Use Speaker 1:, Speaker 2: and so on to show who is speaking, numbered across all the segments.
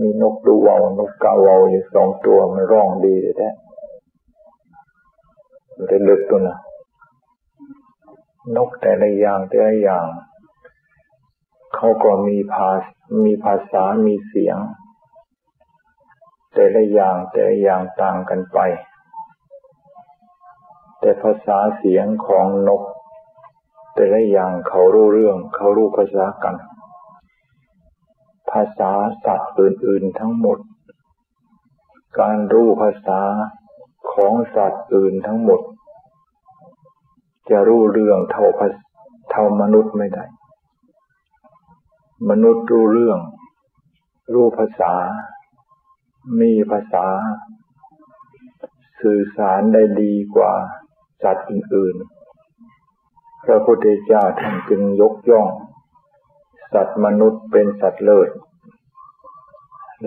Speaker 1: มีนกดูวาวนกกาวาวอยู่สองตัวมันร้องดีแท้มันจะลึกตัวนะนกแต่ละอย่างแต่ละอย่าง เขาก็มีภามีภาษา มีเสียง แต่ละอย่างแต่ละอย่างต่างกันไป แต่ภาษาเสียงของนก แต่ละอย่างเขารู้เรื่อง เขารู้ภาษากันาษาสัตว์อื่น ๆ ทั้งหมด การรู้ภาษาของสัตว์อื่นทั้งหมด จะรู้เรื่องเท่าเท่ามนุษย์ไม่ได้ มนุษย์รู้เรื่อง รู้ภาษา มีภาษา สื่อสารได้ดีกว่าสัตว์อื่น ๆ พระพุทธเจ้าท่านจึงยกย่อง สัตว์มนุษย์เป็นสัตว์เลิศ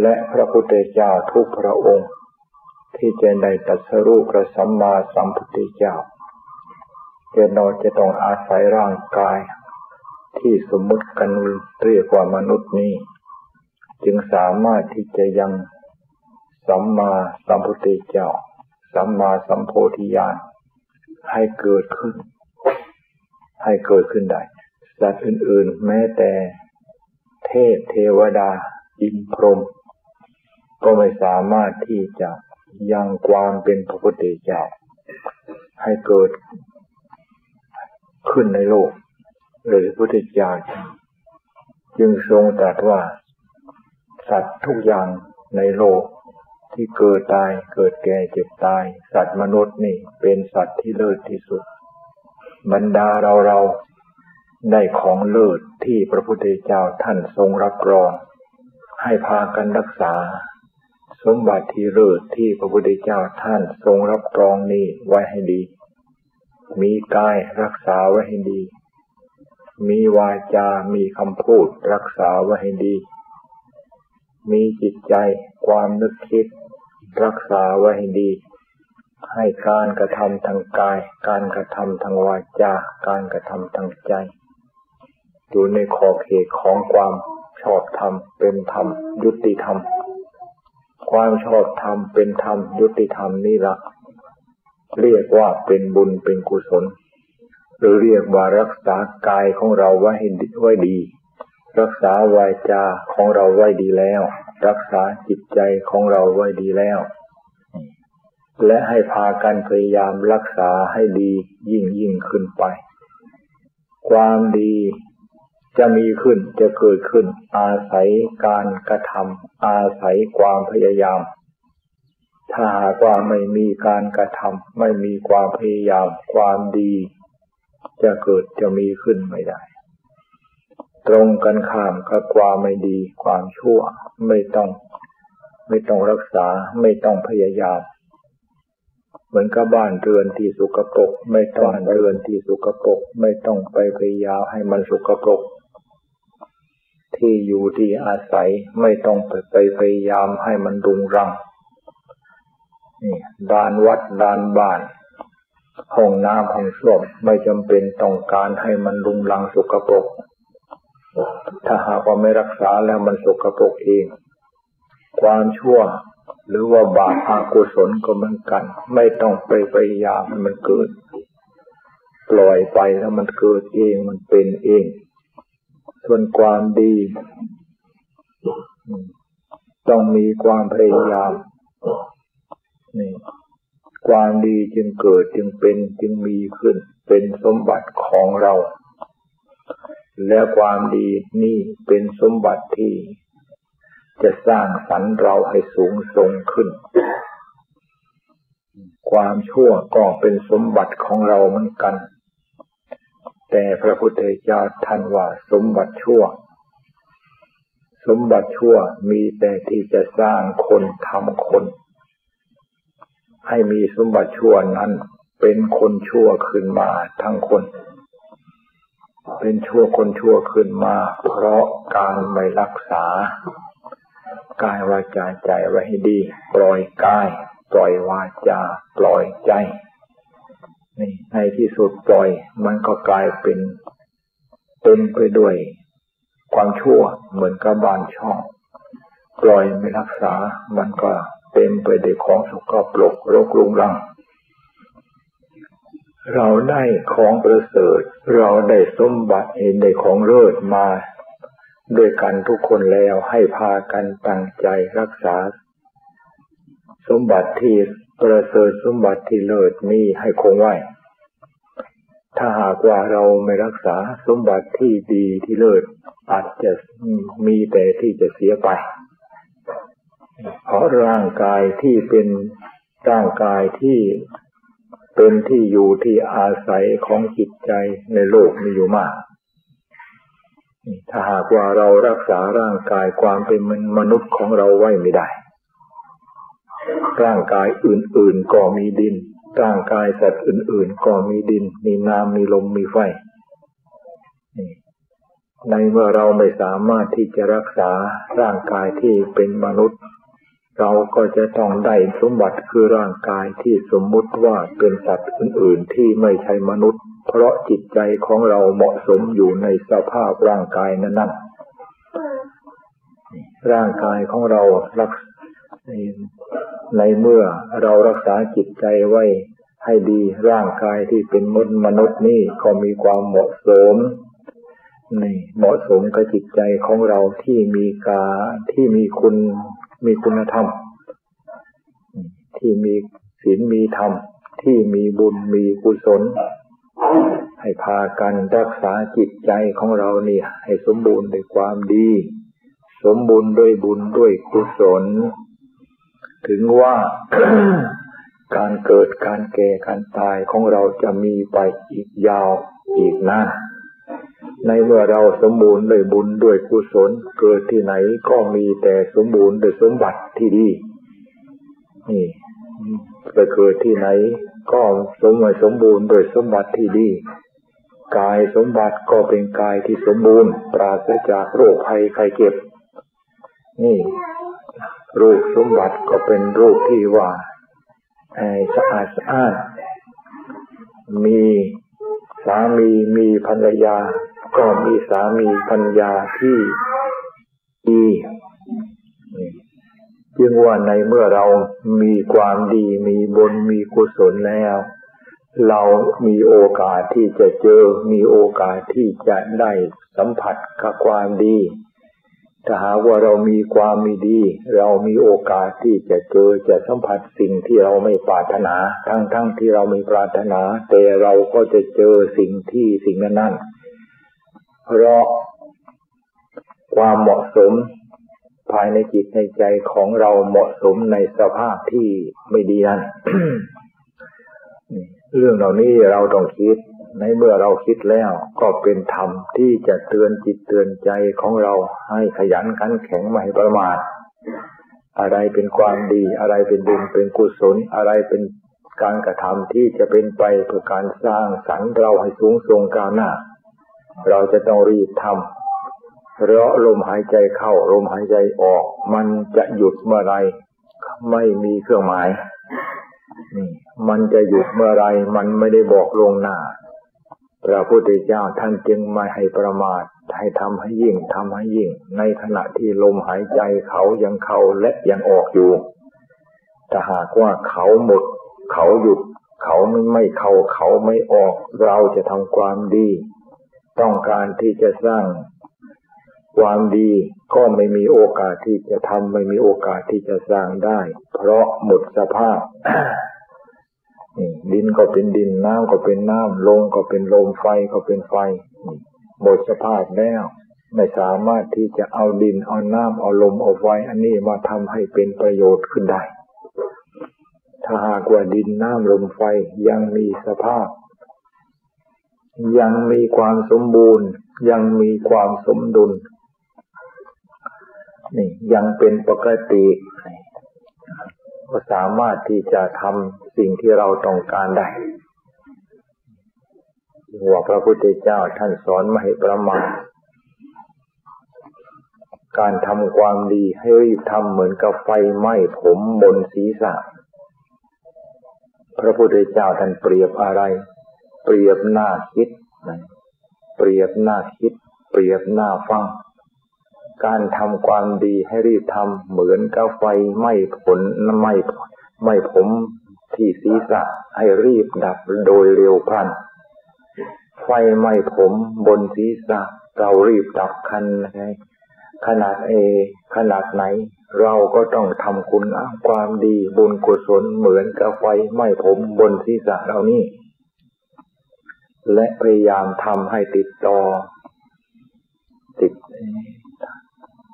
Speaker 1: และพระพุทธเจ้าทุกพระองค์ ที่จะได้ตัดสรุปพระสัมมาสัมพุทธเจ้าจะนอนจะต้องอาศัยร่างกาย ที่สมมุติกันเรียกว่ามนุษย์นี้ จึงสามารถที่จะยังสัมมาสัมพุทธเจ้า สัมมาสัมโพธิญาณให้เกิดขึ้น ให้เกิดขึ้นได้สัตว์อื่นๆ แม้แต่เทพเทวดา อินพรหม ก็ไม่สามารถที่จะยังความเป็นพระพุทธเจ้าให้เกิดขึ้นในโลก หรือพุทธเจ้าจึงทรงตรัสว่า สัตว์ทุกอย่างในโลกที่เกิดตายเกิดแก่เจ็บตาย สัตว์มนุษย์นี่เป็นสัตว์ที่เลิศที่สุด บรรดาเราเราได้ของเลิศที่พระพุทธเจ้าท่านทรงรับรอง ให้พากันรักษา สมบัติที่เลิศที่พระพุทธเจ้าท่านทรงรับรองนี้ไว้ให้ดี มีกายรักษาไว้ให้ดี มีวาจา มีคำพูดรักษาไว้ให้ดี มีจิตใจความนึกคิด รักษาไว้ให้ดี ให้การกระทำทางกาย การกระทำทางวาจา การกระทำทางใจ อยู่ในขอบเขตของความชอบธรรมเป็นธรรม ยุติธรรม ความชอบธรรมเป็นธรรมยุติธรรมนี่ละเรียกว่าเป็นบุญเป็นกุศล หรือเรียกว่ารักษากายของเราไว้ไว้ดี รักษาวาจาของเราไว้ดีแล้ว รักษาจิตใจของเราไว้ดีแล้ว และให้พากันพยายามรักษาให้ดียิ่งยิ่งขึ้นไป ความดี จะมีขึ้นจะเกิดขึ้น อาศัยการกระทำอาศัยความพยายาม ถ้าหากว่าไม่มีการกระทำไม่มีความพยายามความดี จะเกิดจะมีขึ้นไม่ได้ ตรงกันข้ามกับความไม่ดี ความชั่วไม่ต้องไม่ต้องรักษาไม่ต้องพยายาม เหมือนกับบ้านเรือนที่สุกปรก ไม่ต้องเรือนที่สุกปรก ไม่ต้องไปพยายามให้มันสุกปรก ที่อยู่ที่อาศัยไม่ต้องไปไปพยายามให้มันรุงรังนี่ดานวัดดานบ้านห้องน้ำห้องส้วมไม่จำเป็นต้องการให้มันลุงลังสกปรกถ้าหากว่าไม่รักษาแล้วมันสกปรกเอง ความชั่ว หรือว่าบาปอากุศลก็เหมือนกัน ไม่ต้องไปพยายามให้มันเกิด ปล่อยไปแล้วมันเกิดเองมันเป็นเอง ส่วนความดี ต้องมีความพยายาม นี่ ความดีจึงเกิดจึงเป็นจึงมีขึ้น เป็นสมบัติของเรา และความดีนี่เป็นสมบัติที่ จะสร้างสรรค์เราให้สูงส่งขึ้น ความชั่วก็เป็นสมบัติของเราเหมือนกัน แต่พระพุทธเจ้าท่านว่าสมบัติชั่ว สมบัติชั่วมีแต่ที่จะสร้างคนทำคน ให้มีสมบัติชั่วนั้นเป็นคนชั่วขึ้นมาทั้งคน เป็นชั่วคนชั่วขึ้นมา เพราะการไม่รักษากายวาจาใจไว้ให้ดี ปล่อยกาย ปล่อยวาจา ปล่อยใจ นี่ในที่สุดปล่อย มันก็กลายเป็นเต็มไปด้วย ความชั่วเหมือนกับบานช่อง ปล่อยไม่รักษา มันก็เต็มไปด้วยของสกปรกโรครุงรัง เราได้ของประเสริฐ เราได้สมบัติเห็นได้ของเลิศมาด้วยกันทุกคนแล้วให้พากันตั้งใจรักษา สมบัติที่ ประเสริฐสมบัติที่เลิศนี้ให้คงไว้ ถ้าหากว่าเราไม่รักษาสมบัติที่ดีที่เลิศอาจจะมีแต่ที่จะเสียไป เพราะร่างกายที่เป็นร่างกายที่เป็นที่อยู่ที่อาศัยของจิตใจในโลกมีอยู่มาก ถ้าหากว่าเรารักษาร่างกายความเป็นมนุษย์ของเราไว้ไม่ได้ ร่างกายอื่น ๆ ก็มีดิน ร่างกายสัตว์อื่น ๆ ก็มีดิน มีน้ำมีลมมีไฟในเมื่อเราไม่สามารถที่จะรักษาร่างกายที่เป็นมนุษย์ เราก็จะต้องได้สมบัติคือร่างกายที่สมมุติว่าเป็นสัตว์อื่น ๆ ที่ไม่ใช่มนุษย์ เพราะจิตใจของเราเหมาะสมอยู่ในสภาพร่างกายนั้นๆร่างกายของเรารัก ในเมื่อเรารักษาจิตใจไว้ให้ดีร่างกายที่เป็นมนุษย์มนุษย์นี่ก็มีความเหมาะสมนี่เหมาะสมกับจิตใจของเราที่มีกาที่มีคุณมีคุณธรรม ที่มีศีลมีธรรม ที่มีบุญมีกุศล ให้พากันรักษาจิตใจของเราเนี่ย ให้สมบูรณ์ด้วยความดี สมบูรณ์ด้วยบุญด้วยกุศล ถึงว่าการเกิดการแก่การตายของเราจะมีไปอีกยาวอีกนานในเมื่อเราสมบูรณ์ด้วยบุญด้วยกุศลเกิดที่ไหนก็มีแต่สมบูรณ์ด้วยสมบัติที่ดี นี่ไปเกิดที่ไหน ก็สมสมบูรณ์โดยสมบัติที่ดี กายสมบัติก็เป็นกายที่สมบูรณ์ ปราศจากโรคภัยไข้เจ็บ นี่ รูปสมบัติก็เป็นรูปที่ว่าสะอาดสะอาดมีสามีมีภรรยา ก็มีสามีภรรยาที่ดีจึงว่าในเมื่อเรามีความดีมีบุญมีกุศลแล้ว เรามีโอกาสที่จะเจอ มีโอกาสที่จะได้สัมผัสกับความดี ถ้าหากว่าเรามีความมีดี เรามีโอกาสที่จะเจอจะสัมผัสสิ่งที่เราไม่ปรารถนา ทั้งๆทที่เราไม่ปรารถนา แต่เราก็จะเจอสิ่งที่สิ่งนั้นเพราะความเหมาะสมภายในจิตในใจของเราเหมาะสมในสภาพที่ไม่ดีนั้นเรื่องเหล่านี้เราต้องคิด ในเมื่อเราคิดแล้วก็เป็นธรรมที่จะเตือนจิตเตือนใจของเราให้ขยันขันแข็งไม่ประมาท อะไรเป็นความดีอะไรเป็นบุญเป็นกุศลอะไรเป็นการกระทำที่จะเป็นไปเพื่อการสร้างสรรค์เราให้สูงส่งก้าวหน้า เราจะต้องรีบทำเพราะลมหายใจเข้าลมหายใจออก มันจะหยุดเมื่อไรไม่มีเครื่องหมายนี่มันจะหยุดเมื่อไรมันไม่ได้บอกลงหน้า พระพุทธเจ้าท่านจึงไม่ให้ประมาทให้ทำให้ยิ่งทำให้ยิ่ง ในขณะที่ลมหายใจเขายังเข้าและยังออกอยู่ถ้าหากว่าเขาหมด เขาหยุด เขาไม่ไม่เข้าเขาไม่ออก เราจะทำความดี ต้องการที่จะสร้างความดีก็ไม่มีโอกาสที่จะทำไม่มีโอกาสที่จะสร้างได้ เพราะหมดสภาพ ดินก็เป็นดินน้ำก็เป็นน้ำลมก็เป็นลมไฟก็เป็นไฟหมดสภาพแล้วไม่สามารถที่จะเอาดินเอาน้ำเอาลมเอาไฟอันนี้มาทำให้เป็นประโยชน์ขึ้นได้ ถ้าหากว่าดินน้ำลมไฟยังมีสภาพ ยังมีความสมบูรณ์ ยังมีความสมดุลนี่ยังเป็นปกติ ก็สามารถที่จะทำสิ่งที่เราต้องการได้หัวพระพุทธเจ้าท่านสอนไม่ให้ประมาทการทำความดีให้รีบทำเหมือนกับไฟไหม้ผมบนศีรษะ พระพุทธเจ้าท่านเปรียบอะไร เปรียบหน้าคิด เปรียบหน้าคิด เปรียบหน้าฟัง การทำความดีให้รีบทำเหมือนกับไฟไม่ผลไม่ไม่ผมที่ศีรษะให้รีบดับโดยเร็วพลัน ไฟไหม้ผมบนศีรษะ เรารีบดับคันไงขนาดเอ ขนาดไหน เราก็ต้องทำคุณอ้างความดีบุญกุศลเหมือนกับไฟไหม้ผมบนศีรษะเรานี่ และพยายามทำให้ติดต่อติด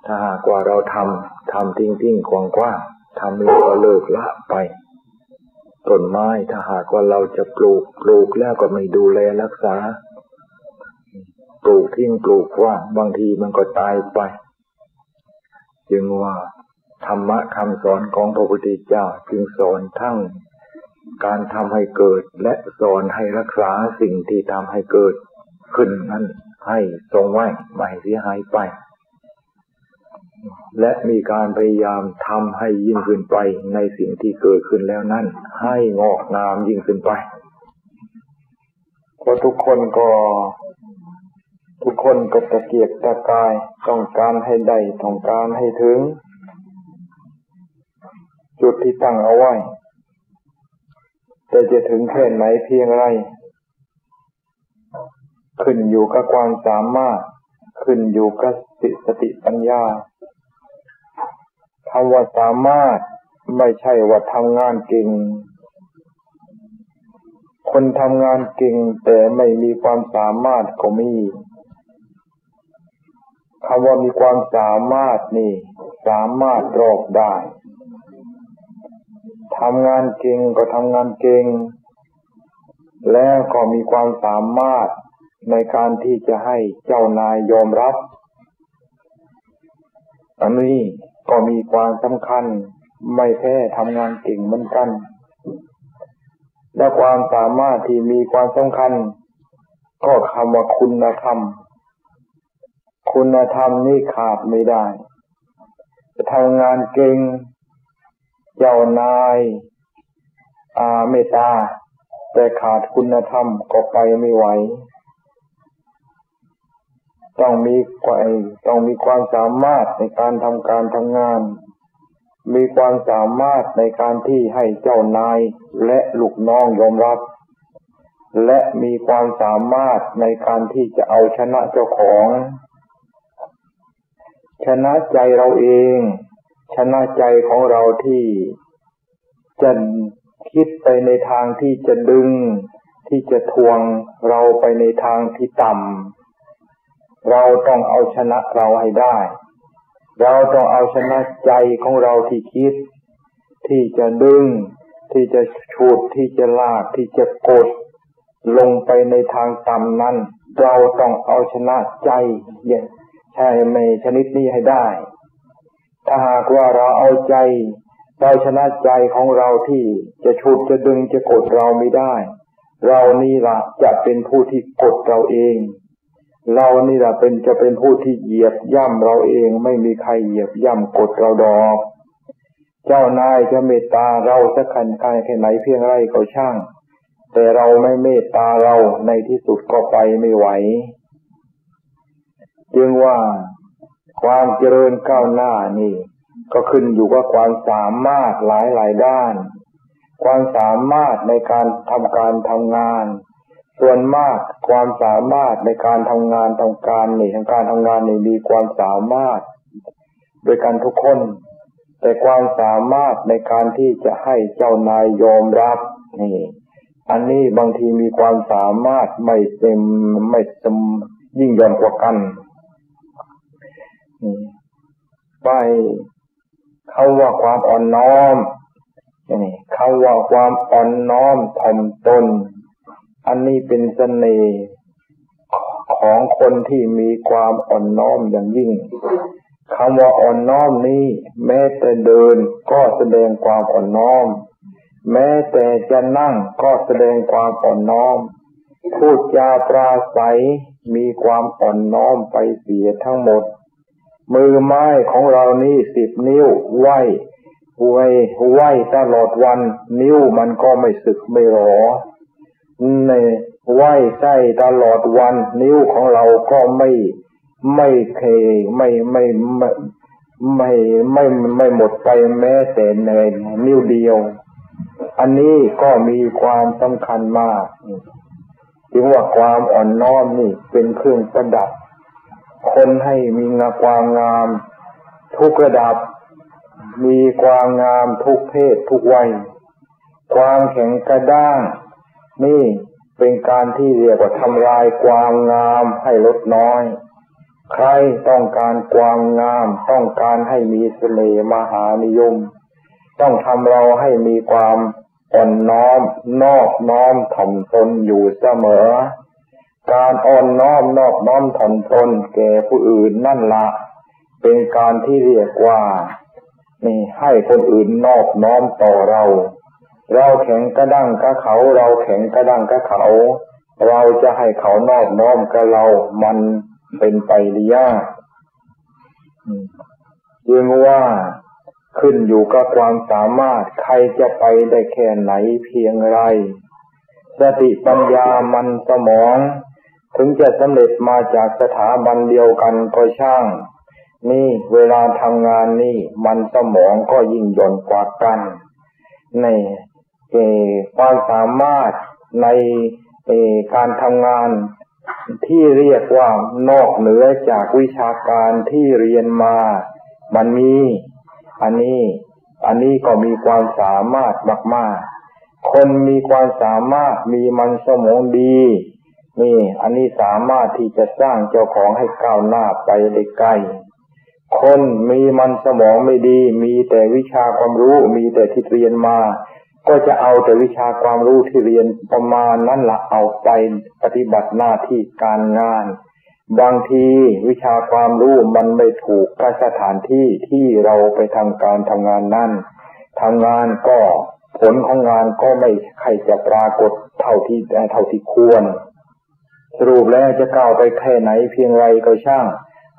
Speaker 1: ถ้าหากว่าเราทำทำทิ้งทิ้งกว้างกว้างทำแล้วก็เลิกละไปต้นไม้ถ้าหากว่าเราจะปลูกปลูกแล้วก็ไม่ดูแลรักษา ปลูกทิ้งปลูกว่าบางทีมันก็ตายไป จึงว่าธรรมะคำสอนของพระพุทธเจ้าจึงสอนทั้งการทำให้เกิดและสอนให้รักษาสิ่งที่ทำให้เกิดขึ้นนั้นให้ทรงไว้ไม่เสียหายไป และมีการพยายามทำให้ยิ่งขึ้นไปในสิ่งที่เกิดขึ้นแล้วนั้น ให้งอกงามยิ่งขึ้นไปเพราะทุกคนก็ทุกคนก็ตะเกียกตะกายต้องการให้ได้ต้องการให้ถึง จุดที่ตั้งเอาไว้ แต่จะถึงแค่ไหนเพียงไร ขึ้นอยู่กับความสามารถ ขึ้นอยู่กับสติปัญญา คำว่าสามารถไม่ใช่ว่าทำงานเก่ง คนทำงานเก่งแต่ไม่มีความสามารถก็มีคำว่ามีความสามารถนี่ สามารถรอบได้ทำงานเก่งก็ทำงานเก่ง แล้วก็มีความสามารถในการที่จะให้เจ้านายยอมรับอันนี้ ก็มีความสำคัญ ไม่แพ้ทำงานเก่งเหมือนกัน และความสามารถที่มีความสำคัญ ก็คำว่าคุณธรรม คุณธรรมนี่ขาดไม่ได้จะทำงานเก่ง เจ้านายอาเมตตา แต่ขาดคุณธรรมก็ไปไม่ไหว ต้องมีความต้องมีความสามารถในการทำการทำงาน มีความสามารถในการที่ให้เจ้านายและลูกน้องยอมรับ และมีความสามารถในการที่จะเอาชนะเจ้าของ ชนะใจเราเอง ชนะใจของเราที่จะคิดไปในทางที่จะดึง ที่จะทวงเราไปในทางที่ต่ำ เราต้องเอาชนะเราให้ได้ เราต้องเอาชนะใจของเราที่คิด ที่จะดึง ที่จะชูดที่จะลากที่จะกด ลงไปในทางต่ำนั้น เราต้องเอาชนะใจเนี่ยใช่ไม่ชนิดนี้ให้ได้ ถ้าหากว่าเราเอาใจเราชนะใจของเราที่จะชูดจะดึงจะกดเราไม่ได้ เรานี่ละจะเป็นผู้ที่กดเราเอง เรานี่แหละเป็นจะเป็นผู้ที่เหยียบย่ำเราเองไม่มีใครเหยียบย่ำกดเราดอก เจ้านายจะเมตตาเราสักขันกายแค่ไหนเพียงไรก็ช่าง แต่เราไม่เมตตาเราในที่สุดก็ไปไม่ไหวจึงว่าความเจริญก้าวหน้านี่ ก็ขึ้นอยู่กับความสามารถหลายหลายด้าน ความสามารถในการทำการทำงาน ส่วนมากความสามารถในการทำงานทำการนี่ทางการทำงานนี่มีความสามารถโดยการทุกคน แต่ความสามารถในการที่จะให้เจ้านายยอมรับนี่ อันนี้บางทีมีความสามารถไม่เต็มไม่เต็มยิ่งย่อนกว่ากันนี่ไปเขาว่าความอ่อนน้อมนี่เขาว่าความอ่อนน้อมถ่อมตน อันนี้เป็นเสน่ห์ของคนที่มีความอ่อนน้อมอย่างยิ่งคำว่าอ่อนน้อมนี้ แม้แต่เดินก็แสดงความอ่อนน้อม แม้แต่จะนั่งก็แสดงความอ่อนน้อม พูดจาปราศัยมีความอ่อนน้อมไปเสียทั้งหมด มือไม้ของเรานี่สิบนิ้วไหวไหวไหวตลอดวัน นิ้วมันก็ไม่สึกไม่หรอ ในไหวใส้ตลอดวันนิ้วของเราก็ไม่ไม่เคไม่ไม่ไม่ไม่ไม่ไม่หมดไปแม้แต่ในนิ้วเดียว อันนี้ก็มีความสำคัญมากจึงว่าความอ่อนน้อมนี่เป็นเครื่องประดับ คนให้มีงาความงาม ทุกระดับ มีความงามทุกเพศทุกวัย ความแข็งกระด้าง นี่เป็นการที่เรียกว่าทำลายความงามให้ลดน้อย ใครต้องการความงาม ต้องการให้มีเสน่ห์มหานิยม ต้องทำเราให้มีความอ่อนน้อม นอบน้อมถ่อมตนอยู่เสมอ การอ่อนน้อมนอบน้อมถ่อมตนแก่ผู้อื่นนั่นละเป็นการที่เรียกว่า นี่ให้คนอื่นนอบน้อมต่อเรา เราแข็งกระดั้งกับเขา เราแข็งกระดั้งกับเขา เราจะให้เขานอบน้อมกับเรา มันเป็นไปหรืยากจึงว่าขึ้นอยู่กับความสามารถใครจะไปได้แค่ไหนเพียงไร สติปัญญามันสมอง ถึงจะสำเร็จมาจากสถาบันเดียวกันก็ช่าง นี่เวลาทำงานนี่มันสมองก็ยิ่งย่อนกว่ากัน ใน ความสามารถในการทำงานที่เรียกว่านอกเหนือจากวิชาการที่เรียนมา มันมี อันนี้ อันนี้ก็มีความสามารถมากๆ คนมีความสามารถมีมันสมองดี นี่ อันนี้สามารถที่จะสร้างเจ้าของให้ก้าวหน้าไปได้ไกล คนมีมันสมองไม่ดี มีแต่วิชาความรู้ มีแต่ที่เรียนมา ก็จะเอาแต่วิชาความรู้ที่เรียนประมาณนั้นละเอาไปปฏิบัติหน้าที่การงาน บางทีวิชาความรู้มันไม่ถูกกับสถานที่ที่เราไปทำการทำงานนั่นทำงานก็ผลของงานก็ไม่ใครจะปรากฏเท่าที่เท่าที่ควร สรุปแล้วจะก้าวไปแค่ไหนเพียงไรก็ช่าง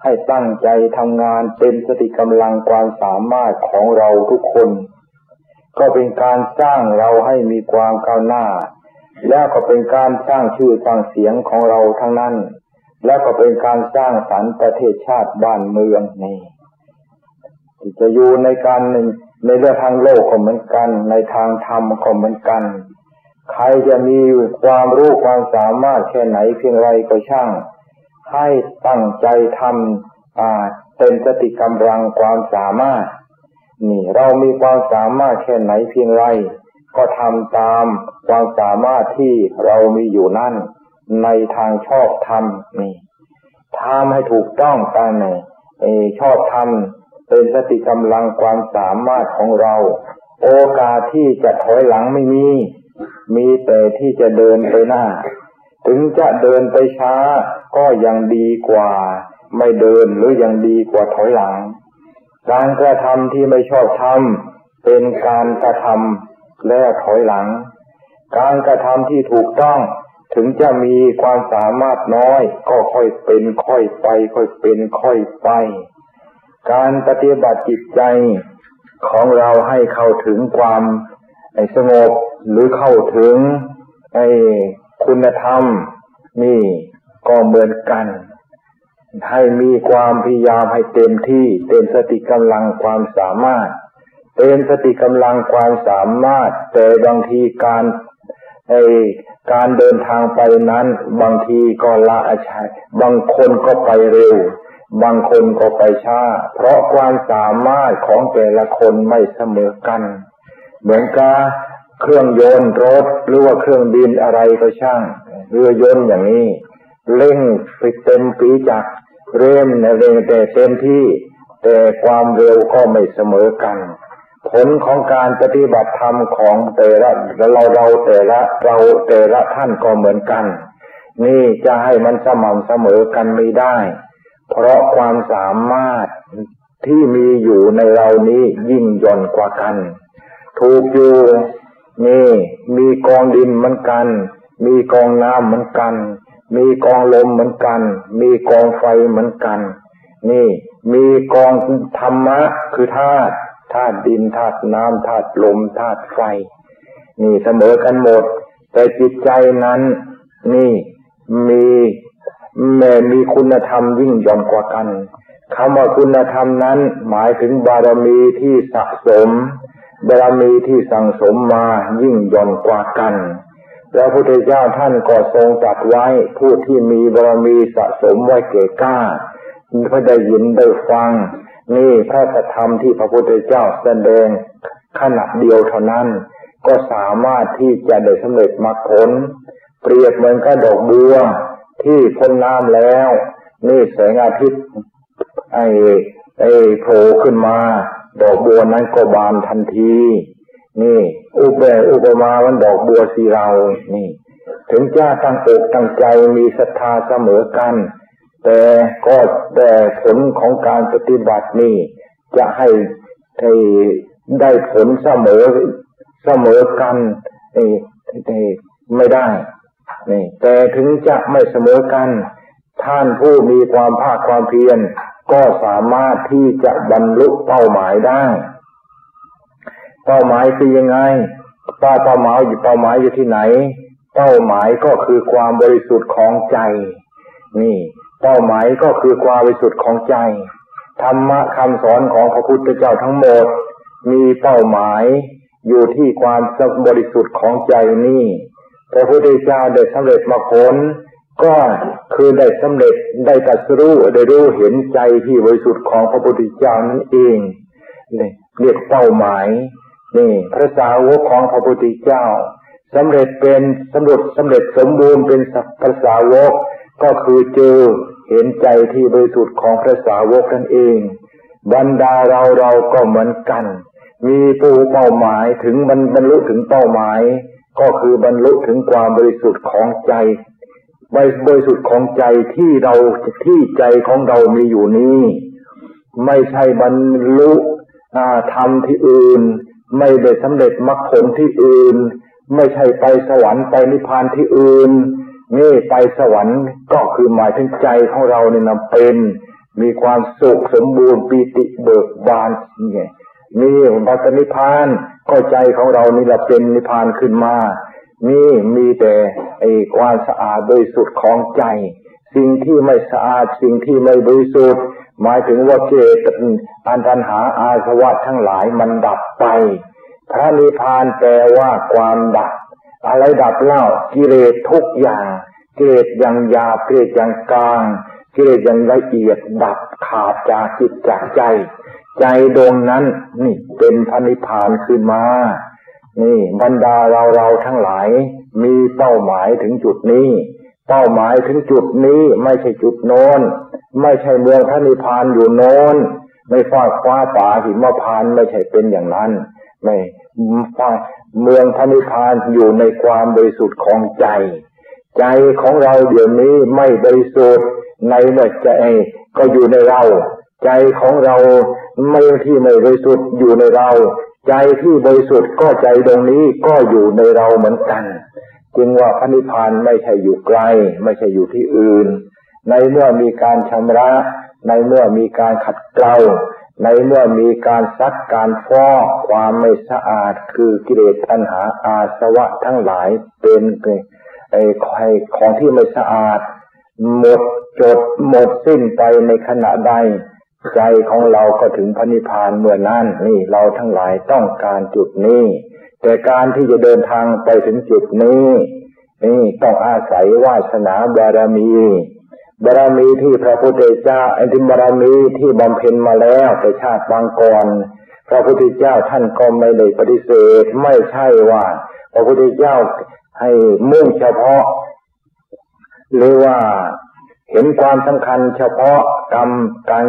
Speaker 1: ให้ตั้งใจทำงานเป็นสติกำลังความสามารถของเราทุกคน ก็เป็นการสร้างเราให้มีความก้าวหน้า แล้วก็เป็นการสร้างชื่อสร้างเสียงของเราทั้งนั้น แล้วก็เป็นการสร้างสรรค์ประเทศชาติบ้านเมืองนี่ที่จะอยู่ในการหนึ่งในเรื่องทางโลกก็เหมือนกัน ในทางธรรมก็เหมือนกัน ใครจะมีความรู้ความสามารถแค่ไหนเพียงไรก็ช่าง ให้ตั้งใจทำเป็นสติกำลังความสามารถ นี่เรามีความสามารถแค่ไหนเพียงไร ก็ทำตามความสามารถที่เรามีอยู่นั่น ในทางชอบธรรมนี่ทำให้ถูกต้องตามในชอบธรรมเป็นสติกำลังความสามารถของเรา โอกาสที่จะถอยหลังไม่มี มีแต่ที่จะเดินไปหน้า ถึงจะเดินไปช้าก็ยังดีกว่า ไม่เดินหรือยังดีกว่าถอยหลัง การกระทำที่ไม่ชอบทำเป็นการกระทำแล้วถอยหลัง การกระทำที่ถูกต้องถึงจะมีความสามารถน้อย ก็ค่อยเป็นค่อยไป ค่อยเป็นค่อยไป การปฏิบัติจิตใจของเราให้เข้าถึงความสงบหรือเข้าถึงไอ้คุณธรรม นี่ก็เหมือนกัน ให้มีความพยายามให้เต็มที่เต็มสติกำลังความสามารถ เต็มสติกำลังความสามารถ แต่บางทีการไอการเดินทางไปนั้น บางทีก็ละอาชัยบางคนก็ไปเร็ว บางคนก็ไปช้า เพราะความสามารถของแต่ละคนไม่เสมอกัน เหมือนกับเครื่องยนต์รถหรือว่าเครื่องบินอะไรก็ช่างเรือยนต์อย่างนี้เร่งไปเต็มปีจัก เร่มเร่งแต่เต็มที่ แต่ความเร็วก็ไม่เสมอกัน ผลของการปฏิบัติธรรมของแต่ละเราเราแต่ละเราแต่ละท่านก็เหมือนกัน นี่จะให้มันสม่ำเสมอกันไม่ได้ เพราะความสามารถที่มีอยู่ในเรานี้ยิ่งย่อนกว่ากัน ถูกอยู่นี่มีกองดินเหมือนกัน มีกองน้ำเหมือนกัน มีกองลมเหมือนกัน มีกองไฟเหมือนกัน นี่ มีกองธรรมะคือธาตุธาตุดินธาตุน้ำธาตุลมธาตุไฟ นี่เสมอกันหมด แต่จิตใจนั้น นี่มีแม้มีคุณธรรมยิ่งย่อนกว่ากันคำว่าคุณธรรมนั้น หมายถึงบารมีที่สะสม บารมีที่สั่งสมมายิ่งย่อนกว่ากัน พระพุทธเจ้าท่านก็ทรงตัดไว้ผู้ที่มีบารมีสะสมไว้เก่กล้าพระได้ยินได้ฟัง นี่พระธรรมที่พระพุทธเจ้าแสดงขณะเดียวเท่านั้น ก็สามารถที่จะได้สำเร็จมรรคผล เปรียบเหมือนกับดอกบัวที่พ้นน้ำแล้ว นี่แสงอาทิตย์ไอ้ไอ้โผล่ขึ้นมา ดอกบัวนั้นก็บานทันที นี่ อุปอุปมาวันดอกบัวสีเรานี่ ถึงจะตั้งอกตั้งใจมีศรัทธาเสมอกัน แต่ก็แต่ผลของการปฏิบัตินี่ จะให้ให้ได้ผลเสมอเสมอกันเอ้ไม่ได้นี่แต่ถึงจะไม่เสมอกัน ท่านผู้มีความภาคความเพียรก็สามารถที่จะบรรลุเป้าหมายได้ เป้าหมายคือยังไงป้าเป้าหมายอยู่เป้าหมายอยู่ที่ไหน เป้าหมายก็คือความบริสุทธิ์ของใจ นี่ เป้าหมายก็คือความบริสุทธิ์ของใจธรรมะคำสอนของพระพุทธเจ้าทั้งหมด มีเป้าหมายอยู่ที่ความบริสุทธิ์ของใจนี่พระพุทธเจ้าได้สำเร็จมาผลก็คือได้สำเร็จได้ตัดสู้ได้รู้เห็นใจที่บริสุทธิ์ของพระพุทธเจ้านั่นเองเรียกเป้าหมาย นี่พระสาวกของพระพุทธเจ้าสำเร็จเป็นสำเร็จสำเร็จสมบูรณ์เป็นพระสาวกก็คือเจอเห็นใจที่บริสุทธิ์ของพระสาวกนั่นเอง บรรดาเราเราก็เหมือนกัน มีปูเป้าหมายถึงบรรลุถึงเป้าหมาย ก็คือบรรลุถึงความบริสุทธิ์ของใจบริสุทธิ์ของใจที่เราที่ใจของเรามีอยู่นี้ ไม่ใช่บรรลุธรรมที่อื่น ไม่ได้สำเร็จมรรคผลที่อื่น ไม่ใช่ไปสวรรค์ไปนิพพานที่อื่นนี่ไปสวรรค์ก็คือหมายถึงใจของเราเนี่ยนำเป็น มีความสุขสมบูรณ์ปีติเบิกบานนี่นี่บัตนิพพานก็ใจของเรานี่แหละเป็นนิพพานขึ้นมา นี่มีแต่ไอ้ความสะอาดบริสุทธิ์ของใจ สิ่งที่ไม่สะอาดสิ่งที่ไม่บริสุทธิ์ หมายถึงว่าเจตอันตันหาอาสวะทั้งหลายมันดับไป พระนิพพานแปลว่าความดับ อะไรดับเล่ากิเลสทุกอย่าง กิเลสอย่างยากิเลสอย่างกลาง กิเลสอย่างละเอียดดับขาดจากจิตจากใจ ใจดวงนั้นนี่เป็นพระนิพพานขึ้นมา นี่บรรดาเราเราทั้งหลายมีเป้าหมายถึงจุดนี้ เป้าหมายถึงจุดนี้ไม่ใช่จุดโน้น ไม่ใช่เมืองพระนิพพานอยู่โน้น ไม่ฟาดฟ้าป่าหิมพานไม่ใช่เป็นอย่างนั้น ไม่ฟ้าเมืองพระนิพพานอยู่ในความบริสุทธิ์ของใจ ใจของเราเดี๋ยวนี้ไม่บริสุทธิ์ในเมื่อใจก็อยู่ในเรา ใจของเราไม่ที่ไม่บริสุทธิ์อยู่ในเรา ใจที่บริสุทธิ์ก็ใจตรงนี้ก็อยู่ในเราเหมือนกัน จึงว่าพระนิพพานไม่ใช่อยู่ไกล ไม่ใช่อยู่ที่อื่น ในเมื่อมีการชำระ ในเมื่อมีการขัดเกลาในเมื่อมีการซักการฟอกความไม่สะอาดคือกิเลสปัญหาอาสวะทั้งหลายเป็นไอ้ของที่ไม่สะอาด หมดจดหมดสิ้นไปในขณะใดใจของเราก็ถึงพระนิพพานเมื่อนั้นนี่เราทั้งหลายต้องการจุดนี้ แต่การที่จะเดินทางไปถึงจุดนี้ นี่ต้องอาศัยวาสนาบารมีบารมีที่พระพุทธเจ้าอันที่บารมีที่บำเพ็ญมาแล้วแต่ชาติบางก่อนพระพุทธเจ้าท่านก็ไม่ได้ปฏิเสธ ไม่ใช่ว่า พระพุทธเจ้าให้มุ่งเฉพาะ หรือว่าเห็นความสำคัญเฉพาะกรรมการ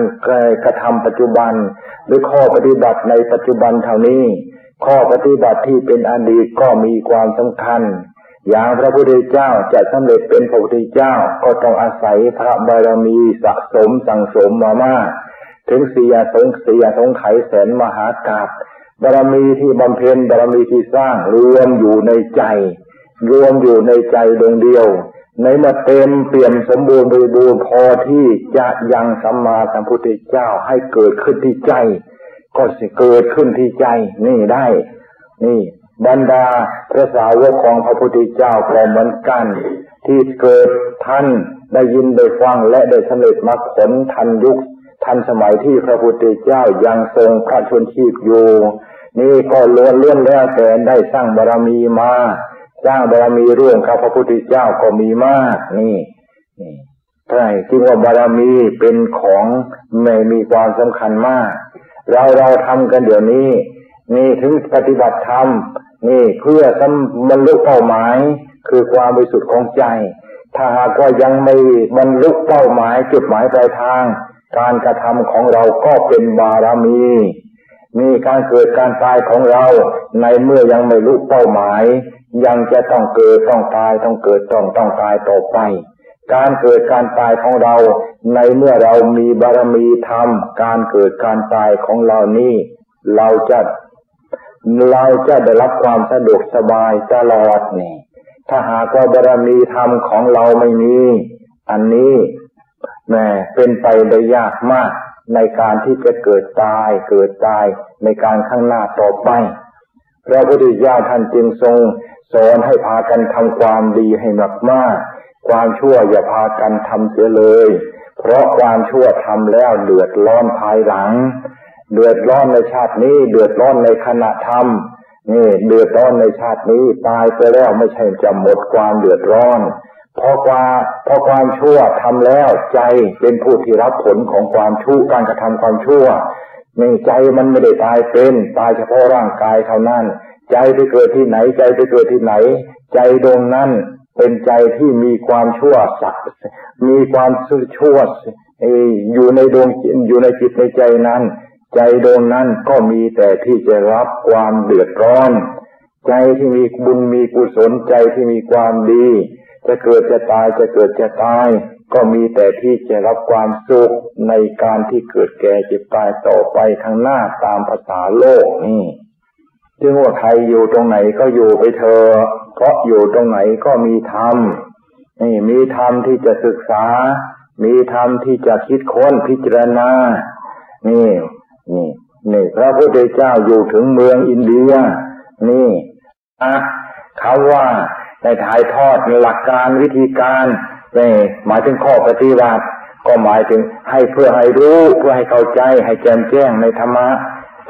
Speaker 1: กระทำปัจจุบัน หรือข้อปฏิบัติในปัจจุบันเท่านี้ ข้อปฏิบัติที่เป็นอดีตก็มีความสำคัญ อย่างพระพุทธเจ้าจะสำเร็จเป็นพระพุทธเจ้าก็ต้องอาศัยพระบารมีสะสมสั่งสมมามากถึงเสียสงเสียสงไขแสนมหากาบบารมีที่บำเพ็ญบารมีที่สร้างรวมอยู่ในใจ รวมอยู่ในใจดวงเดียว ในมื่อเต็มเปี่ยนสมบูรณ์บริบูรณ์พอที่จะยังสัมมาสัมพุทธเจ้าให้เกิดขึ้นที่ใจ ก็จะเกิดขึ้นที่ใจนี่ได้ นี่บรรดาพระสาวกของพระพุทธเจ้าก็เหมือนกัน ที่เกิดท่านได้ยินได้ฟังและได้สำเร็จมรรคผลทันยุคทันสมัยที่พระพุทธเจ้ายังทรงพระชนชีพอยู่นี่ก็ล้วนเลื่อนแล้วแต่ได้สร้างบารมีมา สร้างบารมีร่วมกับพระพุทธเจ้าก็มีมาก นี่นี่ใช่จึงว่าบารมีเป็นของไม่มีความสำคัญมาก เราเราทำกันเดี๋ยวนี้ นี่ถึงปฏิบัติธรรมนี่เพื่อสบรรลุเป้าหมาย คือความบริสุทธิ์ของใจ ถ้าหากว่ายังไม่บรรลุเป้าหมายจุดหมายปลายทาง การกระทำของเราก็เป็นบารมีมีการเกิดการตายของเรา ในเมื่อยังไม่รู้เป้าหมาย ยังจะต้องเกิดต้องตายต้องเกิดต้องต้องตายต่อไป การเกิดการตายของเรา ในเมื่อเรามีบารมีธรรม การเกิดการตายของเรานี้ เราจะเราจะได้รับความสะดวกสบายตลอดนี่ ถ้าหากว่าบารมีธรรมของเราไม่มี อันนี้แม่เป็นไปได้ยากมากในการที่จะเกิดตายเกิดตายในการข้างหน้าต่อไปพระพุทธเจ้าท่านจึงทรงสอนให้พากันทำความดีให้มากมาก ความชั่วอย่าพากันทำเสียเลย เพราะความชั่วทำแล้วเดือดร้อนภายหลัง เดือดร้อนในชาตินี้ เดือดร้อนในขณะทำนี่เดือดร้อนในชาตินี้ตายไปแล้วไม่ใช่จะหมดความเดือดร้อนเพราะความเพราะความชั่วทำแล้วใจเป็นผู้ที่รับผลของความชั่วการกระทำความชั่วนี่ใจมันไม่ได้ตายเป็นตายเฉพาะร่างกายเท่านั้น ใจไปเกิดที่ไหนใจไปเกิดที่ไหน ใจดวงนั้น เป็นใจที่มีความชั่วสักมีความชั่วอยู่ในดวงอยู่ในจิตในใจนั้น ใจดวงนั้นก็มีแต่ที่จะรับความเดือดร้อน ใจที่มีบุญมีกุศลใจที่มีความดี จะเกิดจะตายจะเกิดจะตาย ก็มีแต่ที่จะรับความสุขในการที่เกิดแก่เจ็บตายต่อไปข้างหน้าตามภาษาโลกนี่จึงว่าใครอยู่ตรงไหนก็อยู่ไปเถอะ เพราะอยู่ตรงไหนก็มีธรรมนี่มีธรรมที่จะศึกษา มีธรรมที่จะคิดค้นพิจารณา นี่นี่นี่พระพุทธเจ้าอยู่ถึงเมืองอินเดีย นี่อะเขาว่าในถ่ายทอดหลักการวิธีการนี่หมายถึงข้อปฏิบัติ ก็หมายถึงให้เพื่อให้รู้เพื่อให้เข้าใจให้แจ่มแจ้งในธรรมะ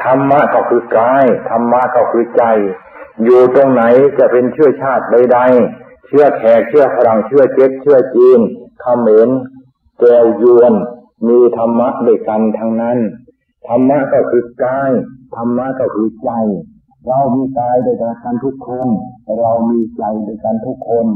Speaker 1: ธรรมะก็คือกายธรรมะก็คือใจ อยู่ตรงไหนจะเป็นเชื้อชาติใดๆ เชื้อแขกเชื้อฝรั่งเชื้อเจ็ดเชื้อจีนเขมรแกวยวน มีธรรมะด้วยกันทั้งนั้น ธรรมะก็คือกาย ธรรมะก็คือใจ เรามีกายด้วยกันทุกคนเรามีใจด้วยกันทุกคน